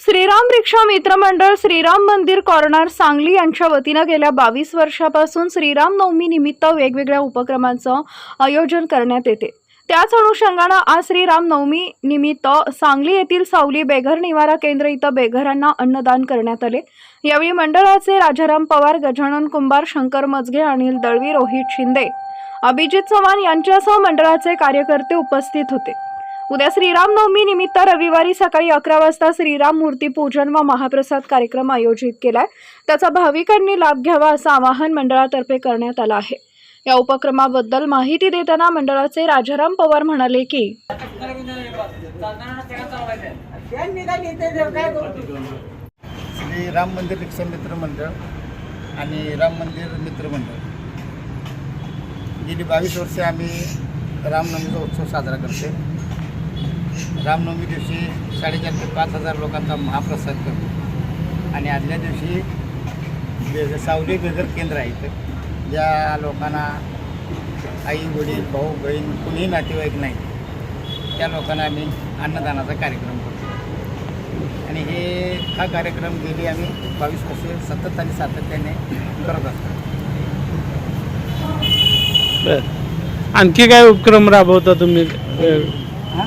श्रीराम रिक्षा मित्रमंडळ श्रीराम मंदिर कॉर्नर सांगली यांच्या वतीनं गेल्या बावीस वर्षापासून श्रीराम नवमी निमित्त वेगवेगळ्या उपक्रमांचं आयोजन करण्यात येते. त्याच अनुषंगानं आज श्रीराम नवमी निमित्त सांगली येथील सावली बेघर निवारा केंद्र इथं बेघरांना अन्नदान करण्यात आले. यावेळी मंडळाचे राजाराम पवार गजानन कुंभार शंकर मजगे अनिल दळवी रोहित शिंदे अभिजित चव्हाण यांच्यासह मंडळाचे कार्यकर्ते उपस्थित होते. उद्या श्रीराम नवमी निमित्त रविवारी सकाळी अकरा वाजता श्रीराम मूर्ती पूजन व महाप्रसाद कार्यक्रम आयोजित केलाय. त्याचा भाविकांनी लाभ घ्यावा असं आवाहन मंडळातर्फे करण्यात आलं आहे. या उपक्रमाबद्दल माहिती देताना मंडळाचे राजाराम पवार म्हणाले की श्री राम मंदिर रिक्षा मित्र मंडळ आणि राम मंदिर मित्र मंडळ. गेली बावीस वर्षे आम्ही रामनवमीचा उत्सव साजरा करते रामनवमी दिवशी साडेचार ते पाच हजार लोकांचा महाप्रसाद करतो. आणि आदल्या दिवशी सावली बेगर केंद्र आहे इथं. ज्या लोकांना आई वडील भाऊ बहीण कुणीही नातेवाईक नाही त्या लोकांना आम्ही अन्नदानाचा कार्यक्रम करतो. आणि हे हा कार्यक्रम गेली आम्ही बावीस वर्षे सतत आणि सातत्याने करत असतो. आणखी काय उपक्रम राबवता तुम्ही? हा?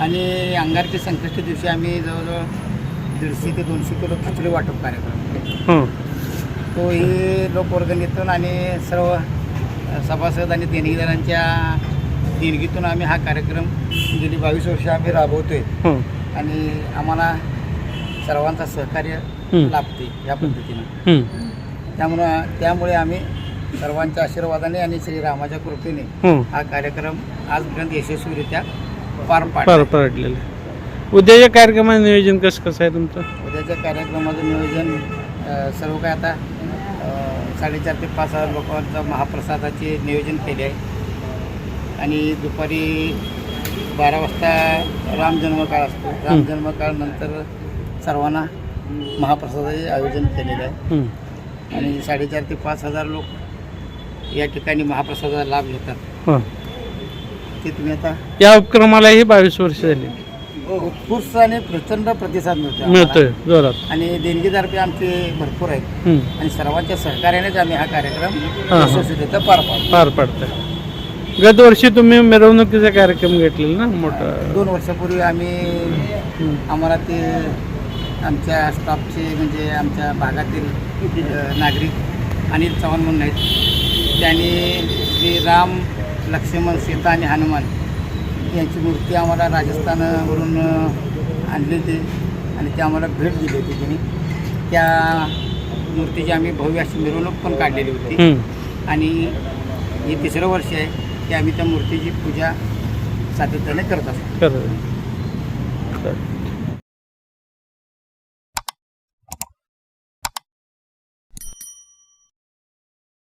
आणि अंगारकी संकष्टी दिवशी आम्ही जवळजवळ दीडशे ते दोनशे किलो खिचडी वाटप कार्यक्रम. हं. तो ही लोकवर्गणीतून आणि सर्व सभासद आणि देणगीदारांच्या देणगीतून आम्ही हा कार्यक्रम गेली बावीस वर्षे आम्ही राबवतोय हं. आणि आम्हाला सर्वांचा सहकार्य. लाभते या पद्धतीनं. त्यामुळं त्यामुळे आम्ही सर्वांच्या आशीर्वादाने आणि श्रीरामाच्या कृपेने हं. हा कार्यक्रम आजपर्यंत यशस्वीरित्या पार पार पाडला पाडलेलं उद्याच्या कार्यक्रमाचं नियोजन कसं कसं आहे तुमचं? उद्याच्या कार्यक्रमाचं नियोजन अ, सर्व काय आता अ, साडेचार ते पाच हजार लोकांचा महाप्रसादाचे नियोजन केले आहे. आणि दुपारी बारा वाजता रामजन्मकाळ असतो. रामजन्मकाळ नंतर सर्वांना महाप्रसादाचे आयोजन केलेलं आहे. हं. आणि साडेचार ते पाच हजार लोक या ठिकाणी महाप्रसादाचा लाभ घेतात. हं. ते तुम्ही आता या उपक्रमालाही बावीस वर्ष झाली उत्कृष्ट आणि प्रचंड प्रतिसाद मिळतो आम्हाला. जोरात आणि देणगीदारपे आमचे भरपूर आहेत हं. आणि सर्वांच्या सहकार्यानेच आम्ही हा कार्यक्रम हा. यशस्वीरित्या पार पाडतो पार पाडतंय वर्षी तुम्ही मिरवणुकीचा कार्यक्रम घेतलेला ना मोठा दोन वर्षापूर्वी आम्ही. आम्हाला ते आमच्या स्टाफचे म्हणजे आमच्या भागातील अ, नागरिक अनिल चव्हाण म्हणून आहेत त्यांनी श्री राम लक्ष्मण सीता आणि हनुमान यांची मूर्ती आम्हाला राजस्थानवरून आणली होती आणि ते आम्हाला भेट दिली होती त्यांनी त्या मूर्तीची आम्ही भव्य अशी मिरवणूक पण काढलेली होती. आणि हे तिसरं वर्ष आहे की आम्ही त्या मूर्तीची पूजा सातत्याने करत असतो.